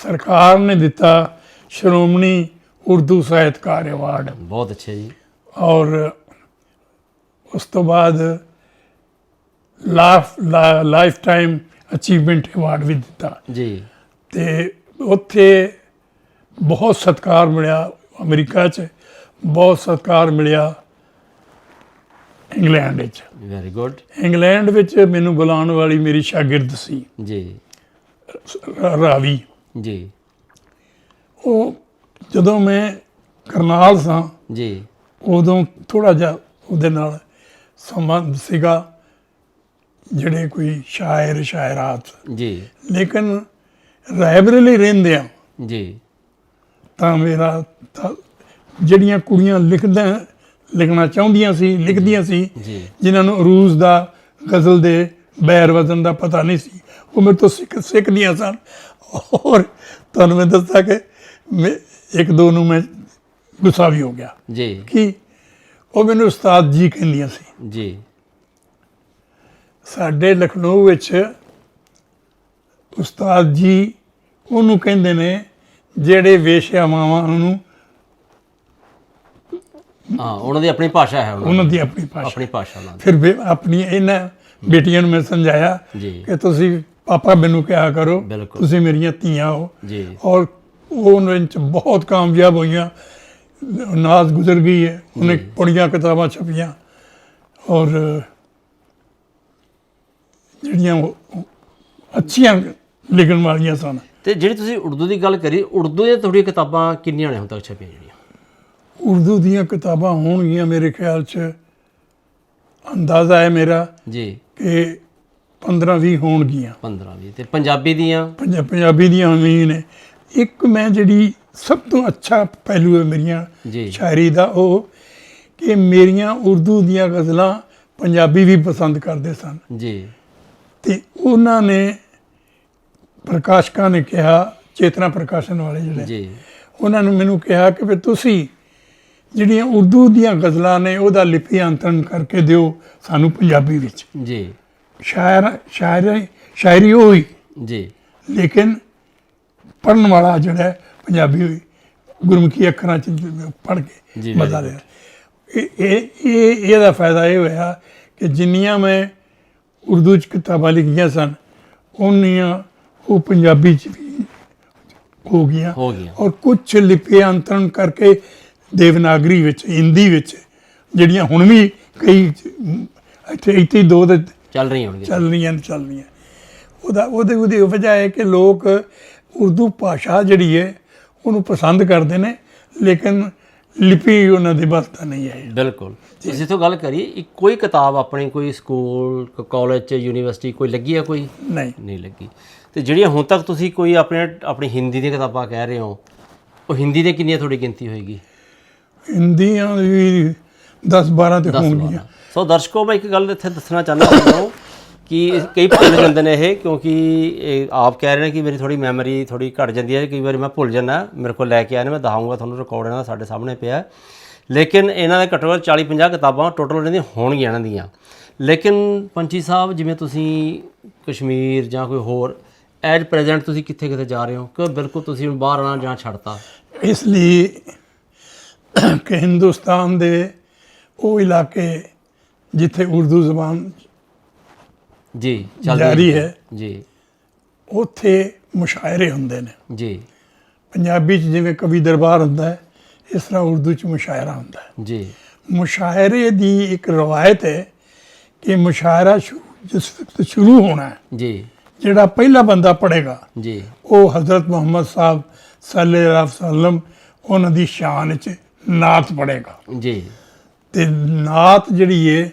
ਸਰਕਾਰ ਨੇ ਦਿੱਤਾ ਸ਼੍ਰੋਮਣੀ ਉਰਦੂ ਸਾਹਿਤਕਾਰ ਅਵਾਰਡ। ਬਹੁਤ ਅੱਛੇ ਜੀ। ਔਰ ਉਸ ਤੋਂ ਬਾਅਦ life life time achievement award ਵੀ ਦਿੱਤਾ। ਜੀ। ਤੇ ਉੱਥੇ ਬਹੁਤ ਸਤਿਕਾਰ ਮਿਲਿਆ ਅਮਰੀਕਾ 'ਚ। ਬਹੁਤ ਸਤਿਕਾਰ ਮਿਲਿਆ ਇੰਗਲੈਂਡ ਵਿੱਚ। ਵੈਰੀ ਗੁੱਡ ਇੰਗਲੈਂਡ ਵਿੱਚ ਮੈਨੂੰ ਬੁਲਾਉਣ ਵਾਲੀ ਮੇਰੀ ਸ਼ਾਗਿਰਦ ਸੀ। ਜੀ। ਰਾਵੀ। ਜੀ। ਉਹ ਜਦੋਂ ਮੈਂ ਕਰਨਾਲ ਸਾਂ ਜੀ। ਉਦੋਂ ਥੋੜਾ ਜਿਹਾ ਉਹਦੇ ਨਾਲ ਸੰਬੰਧ ਸੀਗਾ ਜਿਹੜੇ ਕੋਈ ਸ਼ਾਇਰ ਸ਼ਾਇਰਾਤ। ਜੀ। ਲੇਕਿਨ ਰਾਇਬਰੇਲੀ ਰਹਿੰਦੇ ਆ। ਜੀ। ਤਾਂ ਮੇਰਾ ਜਿਹੜੀਆਂ ਕੁੜੀਆਂ ਲਿਖਦਾ ਲਿਖਣਾ ਚਾਹੁੰਦੀਆਂ ਸੀ ਲਿਖਦੀਆਂ ਸੀ ਜਿਨ੍ਹਾਂ ਨੂੰ ਅਰੂਜ਼ ਦਾ ਗਜ਼ਲ ਦੇ ਬੈਰ ਵਜ਼ਨ ਦਾ ਪਤਾ ਨਹੀਂ ਸੀ। ਉਹ ਮੇਰੇ ਤੋਂ ਸਿੱਖ ਸਿੱਖਦੀਆਂ ਸਨ। ਔਰ ਤੁਹਾਨੂੰ ਮੈਂ ਦੱਸਾਂ ਕਿ ਮੈਂ ਇੱਕ ਦੋ ਨੂੰ ਮੈਂ ਗੁੱਸਾ ਵੀ ਹੋ ਗਿਆ ਜੀ। ਕਿ ਉਹ ਮੈਨੂੰ ਉਸਤਾਦ ਜੀ ਕਹਿੰਦੀਆਂ ਸੀ। ਜੀ। ਸਾਡੇ ਲਖਨਊ ਵਿੱਚ ਉਸਤਾਦ ਜੀ ਉਹਨੂੰ ਕਹਿੰਦੇ ਨੇ ਜਿਹੜੇ ਵੇਸ਼ਿਆਵਾਂ ਨੂੰ ਹਾਂ ਉਹਨਾਂ ਦੀ ਆਪਣੀ ਭਾਸ਼ਾ ਹੈ ਉਹਨਾਂ ਦੀ। ਆਪਣੀ ਭਾਸ਼ਾ। ਆਪਣੀ ਭਾਸ਼ਾ ਉਹਨਾਂ ਫਿਰ ਵੀ ਆਪਣੀ ਇਹਨਾਂ ਬੇਟੀਆਂ ਨੂੰ ਮੈਂ ਸਮਝਾਇਆ ਕਿ ਤੁਸੀਂ ਪਾਪਾ ਮੈਨੂੰ ਕਿਹਾ ਕਰੋ। ਤੁਸੀਂ ਮੇਰੀਆਂ ਧੀਆਂ ਹੋ। ਜੀ। ਔਰ ਉਹ ਉਹਨਾਂ ਵਿੱਚ ਬਹੁਤ ਕਾਮਯਾਬ ਹੋਈਆਂ। ਨਾਜ਼ ਗੁਜ਼ਰ ਗਈ ਹੈ। ਉਹਨੇ। ਬੜੀਆਂ ਕਿਤਾਬਾਂ ਛਪੀਆਂ। ਔਰ ਜਿਹੜੀਆਂ ਉਹ ਅੱਛੀਆਂ ਲਿਖਣ ਵਾਲੀਆਂ ਸਨ। ਤੇ ਜਿਹੜੀ ਤੁਸੀਂ ਉਰਦੂ ਦੀ ਗੱਲ ਕਰੀ ਉਰਦੂ ਦੀਆਂ ਤੁਹਾਡੀਆਂ ਕਿਤਾਬਾਂ ਕਿੰਨੀਆਂ ਨੇ ਹੁਣ ਤੱਕ ਛਪੀਆਂ ਜਿਹੜੀਆਂ? ਉਰਦੂ ਦੀਆਂ ਕਿਤਾਬਾਂ ਹੋਣਗੀਆਂ ਮੇਰੇ ਖਿਆਲ 'ਚ। ਅੰਦਾਜ਼ਾ ਹੈ ਮੇਰਾ ਜੀ। ਕਿ 15 20 ਹੋਣਗੀਆਂ। 15 20 ਤੇ ਪੰਜਾਬੀ ਦੀਆਂ? ਪੰਜਾ- ਪੰਜਾਬੀ ਦੀਆਂ ਵੀ ਨੇ। ਇੱਕ ਮੈਂ ਜਿਹੜੀ ਸਭ ਤੋਂ ਅੱਛਾ ਪਹਿਲੂ ਹੈ ਮੇਰੀਆਂ ਸ਼ਾਇਰੀ ਦਾ ਉਹ ਕਿ ਮੇਰੀਆਂ ਉਰਦੂ ਦੀਆਂ ਗਜ਼ਲਾਂ ਪੰਜਾਬੀ ਵੀ ਪਸੰਦ ਕਰਦੇ ਸਨ। ਜੀ। ਤੇ ਉਹਨਾਂ ਨੇ ਪ੍ਰਕਾਸ਼ਕਾਂ ਨੇ ਕਿਹਾ ਚੇਤਨਾ ਪ੍ਰਕਾਸ਼ਨ ਵਾਲੇ ਜਿਹੜੇ ਜੀ। ਉਹਨਾਂ ਨੇ ਮੈਨੂੰ ਕਿਹਾ ਕਿ ਵੀ ਤੁਸੀਂ ਜਿਹੜੀਆਂ ਉਰਦੂ ਦੀਆਂ ਗਜ਼ਲਾਂ ਨੇ ਉਹਦਾ ਲਿਪੀਅੰਤਰਨ ਕਰਕੇ ਦਿਓ ਸਾਨੂੰ ਪੰਜਾਬੀ ਵਿੱਚ। ਜੀ। ਸ਼ਾਇਰ ਸ਼ਾਇਰ ਸ਼ਾਇਰੀ ਹੋਈ। ਜੀ। ਲੇਕਿਨ ਪੜਨ ਵਾਲਾ ਜਿਹੜਾ ਪੰਜਾਬੀ ਹੋਈ। ਗੁਰਮੁਖੀ ਅੱਖਰਾਂ ਚ ਪੜ ਕੇ ਮਜ਼ਾ ਲਿਆ। ਇਹ ਇਹ ਇਹ ਇਹਦਾ ਫਾਇਦਾ ਇਹ ਹੋਇਆ ਕਿ ਜਿੰਨੀਆਂ ਮੈਂ ਉਰਦੂ ਚ ਕਿਤਾਬਾਂ ਲਿਖੀਆਂ ਸਨ ਉਹਨੀਆਂ ਉਹ ਪੰਜਾਬੀ ਚ ਵੀ ਹੋ ਗਈਆਂ। ਔਰ ਕੁਝ ਲਿਪੀਅੰਤਰਨ ਕਰਕੇ ਦੇਵਨਾਗਰੀ ਵਿੱਚ ਹਿੰਦੀ ਵਿੱਚ ਜਿਹੜੀਆਂ ਹੁਣ ਵੀ ਕਈ ਇੱਥੇ ਇੱਥੇ ਦੋ ਦੇ ਚੱਲ ਰਹੀਆਂ ਹੋਣਗੀਆਂ। ਚੱਲ ਰਹੀਆਂ ਨੇ ਚੱਲ ਰਹੀਆਂ। ਉਹਦਾ ਉਹਦੇ ਉਹਦੀ ਵਜ੍ਹਾ ਹੈ ਕਿ ਲੋਕ ਉਰਦੂ ਭਾਸ਼ਾ ਜਿਹੜੀ ਹੈ ਉਹਨੂੰ ਪਸੰਦ ਕਰਦੇ ਨੇ ਲੇਕਿਨ ਲਿਪੀ ਉਹਨਾਂ ਦੀ ਬਸ ਦਾ ਨਹੀਂ ਹੈ ਬਿਲਕੁਲ। ਤੁਸੀਂ ਤੋਂ ਗੱਲ ਇੱਕ ਕੋਈ ਕਿਤਾਬ ਆਪਣੀ ਕੋਈ ਸਕੂਲ ਕਾਲਜ ਚ ਯੂਨੀਵਰਸਿਟੀ ਕੋਈ ਲੱਗੀ ਹੈ ਕੋਈ? ਨਹੀਂ। ਨਹੀਂ ਲੱਗੀ। ਤੇ ਜਿਹੜੀਆਂ ਹੁਣ ਤੱਕ ਤੁਸੀਂ ਕੋਈ ਆਪਣੇ ਆਪਣੀ ਹਿੰਦੀ ਦੀਆਂ ਕਿਤਾਬਾਂ ਕਹਿ ਰਹੇ ਹੋ ਉਹ ਹਿੰਦੀ ਦੇ ਕਿੰਨੀਆਂ ਤੁਹਾਡੀ ਗਿਣਤੀ ਹੋਏਗੀ? ਹਿੰਦੀਆਂ ਵੀ 10 12 ਤੇ 10 ਹੋਣਗੀਆਂ। ਸੋ ਦਰਸ਼ਕੋ ਮੈਂ ਇੱਕ ਗੱਲ ਇੱਥੇ ਦੱਸਣਾ ਚਾਹੁੰਦਾ ਤੁਹਾਨੂੰ ਕਿ ਕਈ ਭੁੱਲ ਜਾਂਦੇ ਨੇ ਇਹ ਕਿਉਂਕਿ ਆਪ ਕਹਿ ਰਹੇ ਨੇ ਕਿ ਮੇਰੀ ਥੋੜੀ ਮੈਮਰੀ ਥੋੜੀ ਘਟ ਜਾਂਦੀ ਹੈ ਕਈ ਵਾਰੀ ਮੈਂ ਭੁੱਲ ਜਾਂਦਾ ਮੇਰੇ ਕੋਲ ਲੈ ਕੇ ਆਏ ਨੇ ਮੈਂ ਦਿਖਾਊਂਗਾ ਤੁਹਾਨੂੰ ਰਿਕਾਰਡ ਇਹਨਾਂ ਦਾ ਸਾਡੇ ਸਾਹਮਣੇ ਪਿਆ। ਹੈ। ਲੇਕਿਨ ਇਹਨਾਂ ਦੇ ਘੱਟੋ ਘੱਟ 40 50 ਕਿਤਾਬਾਂ ਟੋਟਲ ਇਹਨਾਂ ਦੀਆਂ ਹੋਣਗੀਆਂ ਇਹਨਾਂ ਦੀਆਂ। ਲੇਕਿਨ ਪੰਚੀ ਸਾਹਿਬ ਜਿਵੇਂ ਤੁਸੀਂ ਕਸ਼ਮੀਰ ਜਾਂ ਕੋਈ ਹੋਰ ਐਟ ਪ੍ਰੈਜ਼ੈਂਟ ਤੁਸੀਂ ਕਿੱਥੇ ਕਿੱਥੇ ਜਾ ਰਹੇ ਹੋ? ਕਿ ਬਿਲਕੁਲ ਤੁਸੀਂ ਬਾਹਰ ਆਣਾ ਜਾਂ ਛੱਡਤਾ? ਇਸ ਲਈ ਕਿ ਹਿੰਦੁਸਤਾਨ ਦੇ ਉਹ ਇਲਾਕੇ ਜਿੱਥੇ ਉਰਦੂ ਜ਼ਬਾਨ ਜੀ ਜਾਰੀ ਹੈ। ਜੀ। ਉੱਥੇ ਮੁਸ਼ਾਇਰੇ ਹੁੰਦੇ ਨੇ। ਜੀ। ਪੰਜਾਬੀ 'ਚ ਜਿਵੇਂ ਕਵੀ ਦਰਬਾਰ ਹੁੰਦਾ ਹੈ ਇਸ ਤਰ੍ਹਾਂ ਉਰਦੂ 'ਚ ਮੁਸ਼ਾਇਰਾ ਹੁੰਦਾ ਹੈ। ਜੀ। ਮੁਸ਼ਾਇਰੇ ਦੀ ਇੱਕ ਰਵਾਇਤ ਹੈ ਕਿ ਮੁਸ਼ਾਇਰਾ ਜਿਸ ਵਕਤ ਸ਼ੁਰੂ ਹੋਣਾ ਹੈ ਜੀ। ਜਿਹੜਾ ਪਹਿਲਾ ਬੰਦਾ ਪੜੇਗਾ ਜੀ। ਉਹ ਹਜ਼ਰਤ ਮੁਹੰਮਦ ਸਾਹਿਬ ਸੱਲੱਲਾਹੁ ਅਲੈਹਿ ਵਸੱਲਮ ਉਹਨਾਂ ਦੀ ਸ਼ਾਨ ਵਿੱਚ ਨਾਤ ਪੜੇਗਾ। ਜੀ। ਤੇ ਨਾਤ ਜਿਹੜੀ ਹੈ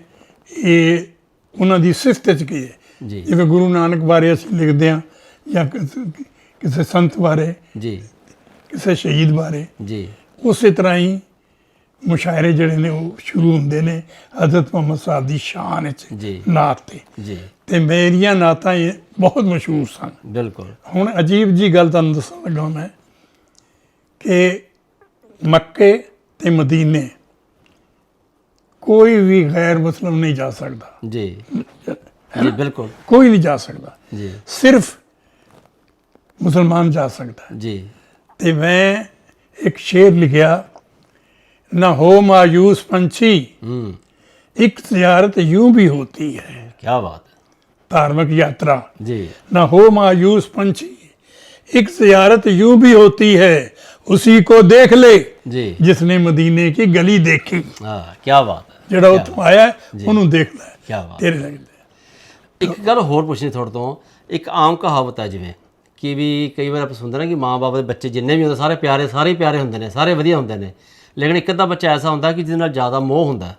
ਇਹ ਉਹਨਾਂ ਦੀ ਸਿਫਤ ਵਿੱਚ ਕੀ ਹੈ ਜੀ। ਜਿਵੇਂ ਗੁਰੂ ਨਾਨਕ ਬਾਰੇ ਅਸੀਂ ਲਿਖਦੇ ਹਾਂ ਜਾਂ ਕਿਸ- ਸੰਤ ਬਾਰੇ ਜੀ। ਕਿਸੇ ਸ਼ਹੀਦ ਬਾਰੇ ਜੀ। ਉਸੇ ਤਰ੍ਹਾਂ ਹੀ ਮੁਸ਼ਾਇਰੇ ਜਿਹੜੇ ਨੇ ਉਹ ਸ਼ੁਰੂ ਹੁੰਦੇ ਨੇ ਹਜ਼ਰਤ ਮੁਹੰਮਦ ਸਾਹਿਬ ਦੀ ਸ਼ਾਨ ਵਿੱਚ ਨਾਤ ਤੇ। ਜੀ। ਤੇ ਮੇਰੀਆਂ ਨਾਤਾਂ ਇਹ ਬਹੁਤ ਮਸ਼ਹੂਰ ਸਨ। ਬਿਲਕੁਲ। ਹੁਣ ਅਜੀਬ ਜੀ ਗੱਲ ਤੁਹਾਨੂੰ ਦੱਸਣ ਲੱਗਾ ਮੈਂ ਕਿ ਮੱਕੇ ਤੇ ਮਦੀਨੇ ਕੋਈ ਵੀ ਗੈਰ ਮੁਸਲਮ ਨਹੀਂ ਜਾ ਸਕਦਾ ਜੀ ਜੀ ਬਿਲਕੁਲ ਕੋਈ ਨਹੀਂ ਜਾ ਸਕਦਾ ਜੀ ਸਿਰਫ ਮੁਸਲਮਾਨ ਜਾ ਸਕਦਾ ਹੈ। ਜੀ ਤੇ ਮੈਂ ਇੱਕ ਸ਼ੇਰ ਲਿਖਿਆ ਨਾ ਹੋ ਮਾਯੂਸ ਪੰਛੀ ਹੂੰ ਇੱਕ ਜ਼ਿਆਰਤ यूं भी होती है ਕੀ ਬਾਤ ਹੈ धार्मिक यात्रा ਜੀ ना हो मायूस पंछी एक जियारत यूं भी होती है उसी को देख ले ਜੀ। ਜਿਸ ਨੇ ਮਦੀਨੇ ਕੀ ਗਲੀ ਦੇਖੀ ਹਾਂ ਕੀ ਬਾਤ ਹੈ ਜਿਹੜਾ ਉੱਥੋਂ ਆਇਆ ਉਹਨੂੰ ਦੇਖਦਾ ਹੈ ਕੀ ਬਾਤ ਤੇਰੇ ਲੱਗਦਾ ਇੱਕ ਗੱਲ ਹੋਰ ਪੁੱਛਣੀ ਤੁਹਾਡੇ ਤੋਂ ਇੱਕ ਆਮ ਕਹਾਵਤ ਹੈ ਜਿਵੇਂ ਕਿ ਵੀ ਕਈ ਵਾਰ ਆਪਾਂ ਸੁਣਦੇ ਨਾ ਕਿ ਮਾਪੇ ਦੇ ਬੱਚੇ ਜਿੰਨੇ ਵੀ ਹੁੰਦੇ ਸਾਰੇ ਪਿਆਰੇ ਸਾਰੇ ਪਿਆਰੇ ਹੁੰਦੇ ਨੇ ਸਾਰੇ ਵਧੀਆ ਹੁੰਦੇ ਨੇ ਲੇਕਿਨ ਇੱਕ ਅੱਧਾ ਬੱਚਾ ਐਸਾ ਹੁੰਦਾ ਕਿ ਜਿਹਦੇ ਨਾਲ ਜ਼ਿਆਦਾ ਮੋਹ ਹੁੰਦਾ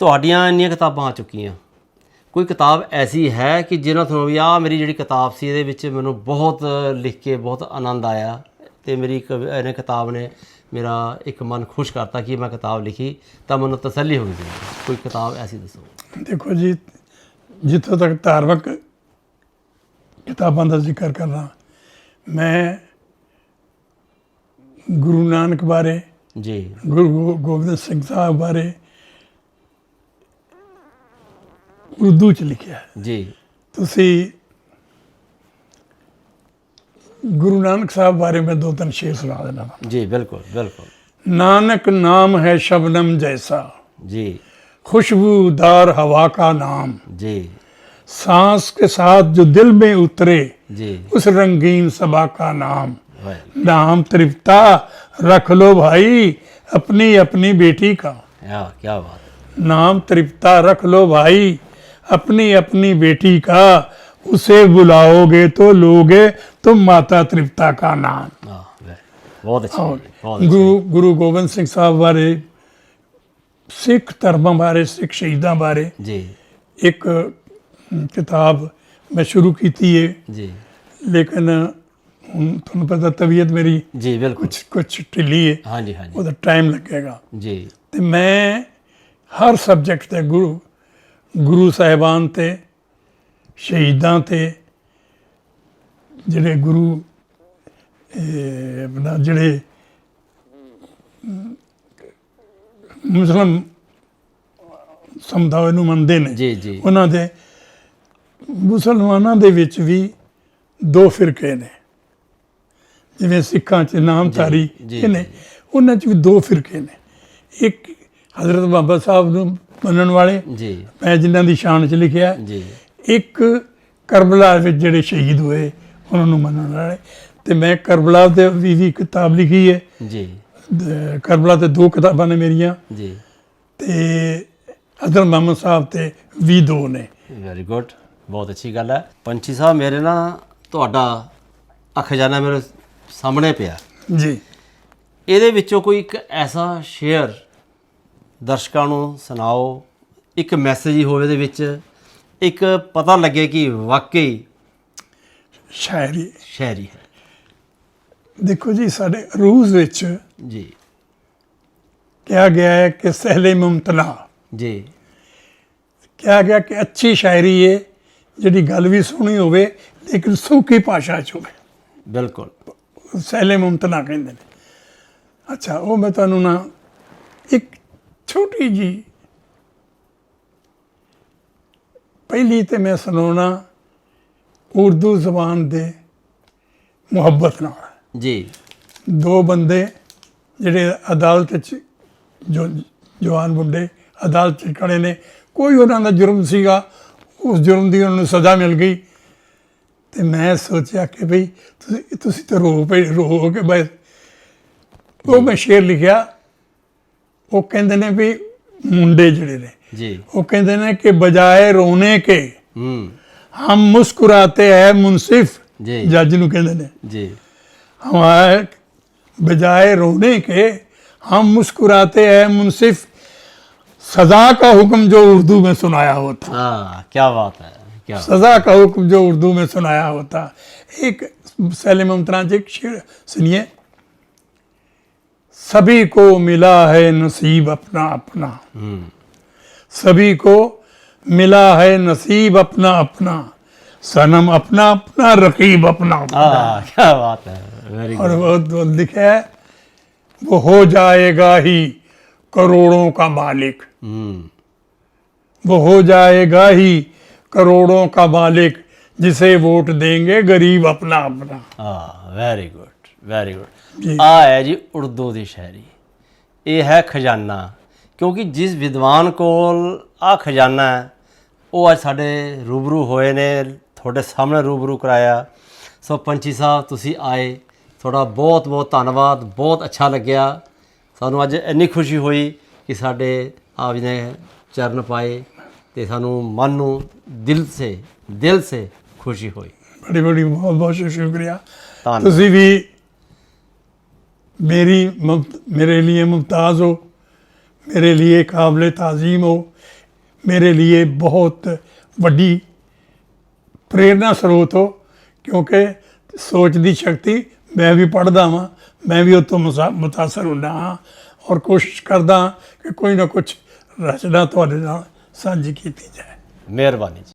ਤੁਹਾਡੀਆਂ ਇੰਨੀਆਂ ਕਿਤਾਬਾਂ ਆ ਚੁੱਕੀਆਂ ਕੋਈ ਕਿਤਾਬ ਐਸੀ ਹੈ ਕਿ ਜਿਹਨਾਂ ਤੁਹਾਨੂੰ ਵੀ ਆਹ ਮੇਰੀ ਜਿਹੜੀ ਕਿਤਾਬ ਸੀ ਇਹਦੇ ਵਿੱਚ ਮੈਨੂੰ ਬਹੁਤ ਲਿਖ ਕੇ ਬਹੁਤ ਆਨੰਦ ਆਇਆ ਤੇ ਮੇਰੀ ਇਹਨੇ ਕਿਤਾਬ ਨੇ ਮੇਰਾ ਇੱਕ ਮਨ ਖੁਸ਼ ਕਰਤਾ ਕਿ ਮੈਂ ਕਿਤਾਬ ਲਿਖੀ ਤਾਂ ਮੈਨੂੰ ਤਸੱਲੀ ਹੋ ਗਈ ਕੋਈ ਕਿਤਾਬ ਐਸੀ ਦੱਸੋ। ਦੇਖੋ ਜੀ ਜਿੱਥੋਂ ਤੱਕ ਧਾਰਮਿਕ ਕਿਤਾਬਾਂ ਦਾ ਜ਼ਿਕਰ ਕਰਨਾ ਮੈਂ ਗੁਰੂ ਨਾਨਕ ਬਾਰੇ ਜੀ। ਗੁਰੂ ਗੋਬਿੰਦ ਸਿੰਘ ਸਾਹਿਬ ਬਾਰੇ ਉਰਦੂ ਚ ਲਿਖਿਆ। ਜੀ। ਤੁਸੀਂ ਗੁਰੂ ਨਾਨਕ ਸਾਹਿਬ ਬਾਰੇ ਮੈਂ ਦੋ ਤਿੰਨ ਸ਼ੇਰ ਸੁਣਾ ਦੇਣਾ ਜੀ ਬਿਲਕੁਲ ਬਿਲਕੁਲ ਨਾਨਕ ਨਾਮ ਹੈ ਸ਼ਬਨਮ ਜੈਸਾ ਜੀ खुशबूदार हवा का नाम। जी। सांस के साथ जो दिल में उतरे जी। उस रंगीन सबा का नाम। नाम त्रिपता रख लो भाई अपनी अपनी बेटी का। या, क्या बात। नाम तृप्ता रख लो भाई अपनी अपनी बेटी का। उसे बुलाओगे तो लोगे तुम माता तृप्ता का नाम हाँ, वाह, बहुत अच्छी बहुत अच्छी ਗੁਰੂ ਗੁਰੂ ਗੋਬਿੰਦ ਸਿੰਘ ਸਾਹਿਬ ਬਾਰੇ ਸਿੱਖ ਧਰਮਾਂ ਬਾਰੇ ਸਿੱਖ ਸ਼ਹੀਦਾਂ ਬਾਰੇ जी ਇੱਕ ਅਮ, ਕਿਤਾਬ ਮੈਂ ਸ਼ੁਰੂ ਕੀਤੀ ਹੈ जी ਲੇਕਿਨ ਹੁਣ ਤੁਹਾਨੂੰ ਪਤਾ ਤਬੀਅਤ ਮੇਰੀ जी बिल्कुल ਕੁਝ ਕੁਝ ਢਿੱਲੀ ਹੈ हाँ जी हाँ जी ਉਹਦਾ ਟਾਈਮ ਲੱਗੇਗਾ जी ਤੇ ਮੈਂ ਹਰ ਸਬਜੈਕਟ ਤੇ ਗੁਰੂ ਗੁਰੂ ਸਾਹਿਬਾਨ ਤੇ ਸ਼ਹੀਦਾਂ ਤੇ ਜਿਹੜੇ ਗੁਰੂ ਆਪਣਾ ਜਿਹੜੇ ਮੁਸਲਮ ਸਮਦਾਇ ਨੂੰ ਮੰਨਦੇ ਨੇ ਉਹਨਾਂ ਦੇ ਮੁਸਲਮਾਨਾਂ ਦੇ ਵਿੱਚ ਵੀ ਦੋ ਫਿਰਕੇ ਨੇ। ਜਿਵੇਂ ਸਿੱਖਾਂ 'ਚ ਨਾਮਧਾਰੀ ਨੇ ਉਹਨਾਂ 'ਚ ਵੀ ਦੋ ਫਿਰਕੇ ਨੇ। ਇੱਕ ਹਜ਼ਰਤ ਬਾਬਾ ਸਾਹਿਬ ਨੂੰ ਮੰਨਣ ਵਾਲੇ ਜੀ। ਮੈਂ ਜਿਨ੍ਹਾਂ ਦੀ ਸ਼ਾਨ 'ਚ ਲਿਖਿਆ ਜੀ। ਇੱਕ ਕਰਬਲਾ ਵਿੱਚ ਜਿਹੜੇ ਸ਼ਹੀਦ ਹੋਏ ਉਹਨਾਂ ਨੂੰ ਮੰਨਣ ਵਾਲੇ। ਤੇ ਮੈਂ ਕਰਬਲਾ ਦੇ ਵੀ ਵੀ ਕਿਤਾਬ ਲਿਖੀ ਹੈ। ਦ- ਕਰਬਲਾ ਤੇ ਦੋ ਕਿਤਾਬਾਂ ਨੇ ਮੇਰੀਆਂ। जी ਤੇ ਹਜ਼ਰਤ ਮੁਹੰਮਦ ਸਾਹਿਬ ਤੇ ਵੀ ਦੋ ਨੇ। ਵੈਰੀ ਗੁੱਡ ਬਹੁਤ ਅੱਛੀ ਗੱਲ ਹੈ। ਪੰਛੀ ਸਾਹਿਬ ਮੇਰੇ ਨਾ ਤੁਹਾਡਾ ਖਜ਼ਾਨਾ ਮੇਰੇ ਸਾਹਮਣੇ ਪਿਆ। ਜੀ। ਇਹਦੇ ਵਿੱਚੋਂ ਕੋਈ ਇੱਕ ਐਸਾ ਸ਼ੇਅਰ ਦਰਸ਼ਕਾਂ ਨੂੰ ਸੁਣਾਓ ਇੱਕ ਮੈਸੇਜ ਹੀ ਹੋਵੇ ਇਹਦੇ ਵਿੱਚ ਇੱਕ ਪਤਾ ਲੱਗੇ ਕਿ ਵਾਕਈ ਸ਼ਾਇਰੀ। ਸ਼ਾਇਰੀ ਹੈ। ਦੇਖੋ ਜੀ ਸਾਡੇ ਰੂਜ਼ ਵਿੱਚ ਜੀ। ਕਿਹਾ ਗਿਆ ਹੈ ਕਿ ਸਹਿਲੇ ਮੁਮਤਨਾ। ਜੀ। ਕਿਹਾ ਗਿਆ ਕਿ ਅੱਛੀ ਸ਼ਾਇਰੀ ਹੈ ਜਿਹੜੀ ਗੱਲ ਵੀ ਸੋਹਣੀ ਹੋਵੇ ਲੇਕਿਨ ਸੌਖੀ ਭਾਸ਼ਾ ਚ ਹੋਵੇ। ਬਿਲਕੁਲ। ਸਹਿਲੇ ਮੁਮਤਨਾ ਕਹਿੰਦੇ ਨੇ। ਅੱਛਾ ਉਹ ਮੈਂ ਤੁਹਾਨੂੰ ਨਾ ਇੱਕ ਛੋਟੀ ਜੀ ਪਹਿਲੀ ਤੇ ਮੈਂ ਸੁਣਾਉਣਾ ਉਰਦੂ ਜ਼ਬਾਨ ਦੇ ਮੁਹੱਬਤ ਨਾਲ। ਜੀ। ਦੋ ਬੰਦੇ ਜਿਹੜੇ ਅਦਾਲਤ ਚ ਜੋ ਜਵਾਨ ਮੁੰਡੇ ਅਦਾਲਤ ਚ ਖੜੇ ਨੇ ਕੋਈ ਉਹਨਾਂ ਦਾ ਜੁਰਮ ਸੀਗਾ ਉਸ ਜੁਰਮ ਦੀ ਉਹਨਾਂ ਨੂੰ ਸਜ਼ਾ ਮਿਲ ਗਈ। ਤੇ ਮੈਂ ਸੋਚਿਆ ਕਿ ਭਈ ਤੁਸੀਂ ਤੁਸੀਂ ਤਾਂ ਰੋ ਪਏ ਰੋ ਕੇ ਬਸ ਉਹ ਮੈਂ ਸ਼ੇਰ ਲਿਖਿਆ ਉਹ ਕਹਿੰਦੇ ਨੇ ਵੀ ਮੁੰਡੇ ਜਿਹੜੇ ਨੇ ਜੀ ਉਹ ਕਹਿੰਦੇ ਨੇ ਕਿ ਬਜਾਏ ਰੋਣੇ ਕੇ ਹੂੰ ਹਮ ਮੁਸਕਰਾਤੇ ਹੈ ਮੁਨਸਿਫ ਜੀ ਜੱਜ ਨੂੰ ਕਹਿੰਦੇ ਨੇ ਜੀ हमारे बजाय रोने के हम मुस्कुराते हैं मुनसिफ सजा का हुक्म जो उर्दू में सुनाया होता हाँ क्या बात है क्या सजा का हुक्म जो उर्दू में सुनाया होता एक सैले ममतना जी एक शेर सुनिए सभी को मिला है नसीब अपना अपना। हम्म। सभी को मिला है नसीब अपना अपना। सनम अपना अपना रकीब अपना अपना। हाँ, क्या बात है। और वो लिखे है वो हो जाएगा ही करोड़ों का मालिक। हम्म। वो हो जाएगा ही करोड़ों का मालिक जिसे वोट देंगे गरीब अपना अपना। हाँ, वेरी गुड ਵੈਰੀ ਗੁੱਡ ਆ ਹੈ ਜੀ ਉਰਦੂ ਦੀ ਸ਼ਾਇਰੀ। ਇਹ ਹੈ ਖਜ਼ਾਨਾ। ਕਿਉਂਕਿ ਜਿਸ ਵਿਦਵਾਨ ਕੋਲ ਆ ਖਜ਼ਾਨਾ ਹੈ ਉਹ ਅੱਜ ਸਾਡੇ ਰੂਬਰੂ ਹੋਏ ਨੇ ਤੁਹਾਡੇ ਸਾਹਮਣੇ ਰੂਬਰੂ ਕਰਾਇਆ। ਸੋ ਪੰਛੀ ਸਾਹਿਬ ਤੁਸੀਂ ਆਏ। ਤੁਹਾਡਾ ਬਹੁਤ ਬਹੁਤ ਧੰਨਵਾਦ। ਬਹੁਤ ਅੱਛਾ ਲੱਗਿਆ। ਸਾਨੂੰ ਅੱਜ ਇੰਨੀ ਖੁਸ਼ੀ ਹੋਈ ਕਿ ਸਾਡੇ ਆਪ ਜੀ ਨੇ ਚਰਨ ਪਾਏ ਤੇ ਸਾਨੂੰ ਮਨ ਨੂੰ ਦਿਲ ਸੇ ਦਿਲ ਸੇ ਖੁਸ਼ੀ ਹੋਈ। ਬੜੀ ਬੜੀ ਬਹੁਤ ਬਹੁਤ ਸ਼ੁਕਰੀਆ। ਤੁਸੀਂ ਵੀ मेरी मुमत- मेरे लिए मुमताज़ हो मेरे लिए काबिल ताज़ीम हो मेरे लिए बहुत ਵੱਡੀ ਪ੍ਰੇਰਨਾ ਸਰੋਤ ਹੋ ਕਿਉਂਕਿ ਸੋਚ ਦੀ ਸ਼ਕਤੀ ਮੈਂ ਵੀ ਪੜ੍ਹਦਾ ਵਾਂ ਮੈਂ ਵੀ ਉਹ ਤੋਂ ਮੁਤਾਸਰ ਹੁੰਦਾ ਹਾਂ ਔਰ ਕੋਸ਼ਿਸ਼ ਕਰਦਾ ਹਾਂ ਕਿ ਕੋਈ ਨਾ ਕੁਝ ਰਚਨਾ ਤੁਹਾਡੇ ਨਾਲ ਸਾਂਝੀ ਕੀਤੀ ਜਾਏ ਮਿਹਰਬਾਨੀ ਜੀ